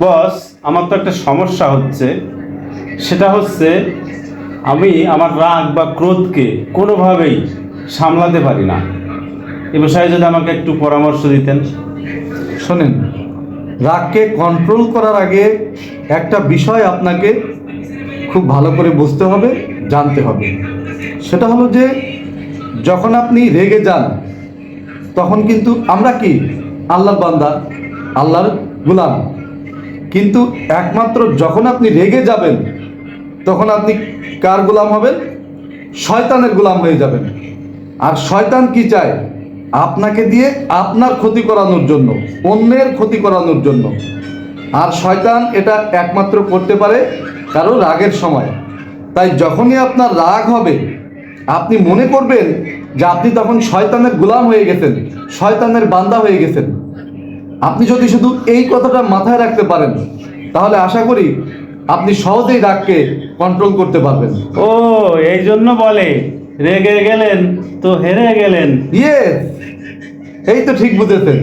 বস, আমার তো একটা সমস্যা হচ্ছে। সেটা হচ্ছে, আমি আমার রাগ বা ক্রোধকে কোনোভাবেই সামলাতে পারি না। এ বিষয়ে যদি আমাকে একটু পরামর্শ দিতেন। শোনেন, রাগকে কন্ট্রোল করার আগে একটা বিষয় আপনাকে খুব ভালো করে বুঝতে হবে, জানতে হবে। সেটা হলো যে, যখন আপনি রেগে যান, তখন কিন্তু আমরা কি? আল্লাহর বান্দা, আল্লাহর গুলাম। কিন্তু একমাত্র যখন আপনি রেগে যাবেন, তখন আপনি কার গোলাম হবেন? শয়তানের গোলাম হয়ে যাবেন। আর শয়তান কি চায়? আপনাকে দিয়ে আপনার ক্ষতি করানোর জন্য, অন্যের ক্ষতি করানোর জন্য। আর শয়তান এটা একমাত্র করতে পারে কারও রাগের সময়। তাই যখনই আপনার রাগ হবে, আপনি মনে করবেন যে আপনি তখন শয়তানের গোলাম হয়ে গেছেন, শয়তানের বান্দা হয়ে গেছেন। আপনি যদি শুধু এই কথাটা মাথায় রাখতে পারেন তাহলে আশা করি আপনি সহজেই রাগকে কন্ট্রোল করতে পারবেন। ও এই জন্য বলে রেগে গেলেন তো হেরে গেলেন। ইয়েস এই তো ঠিক বুঝেছেন।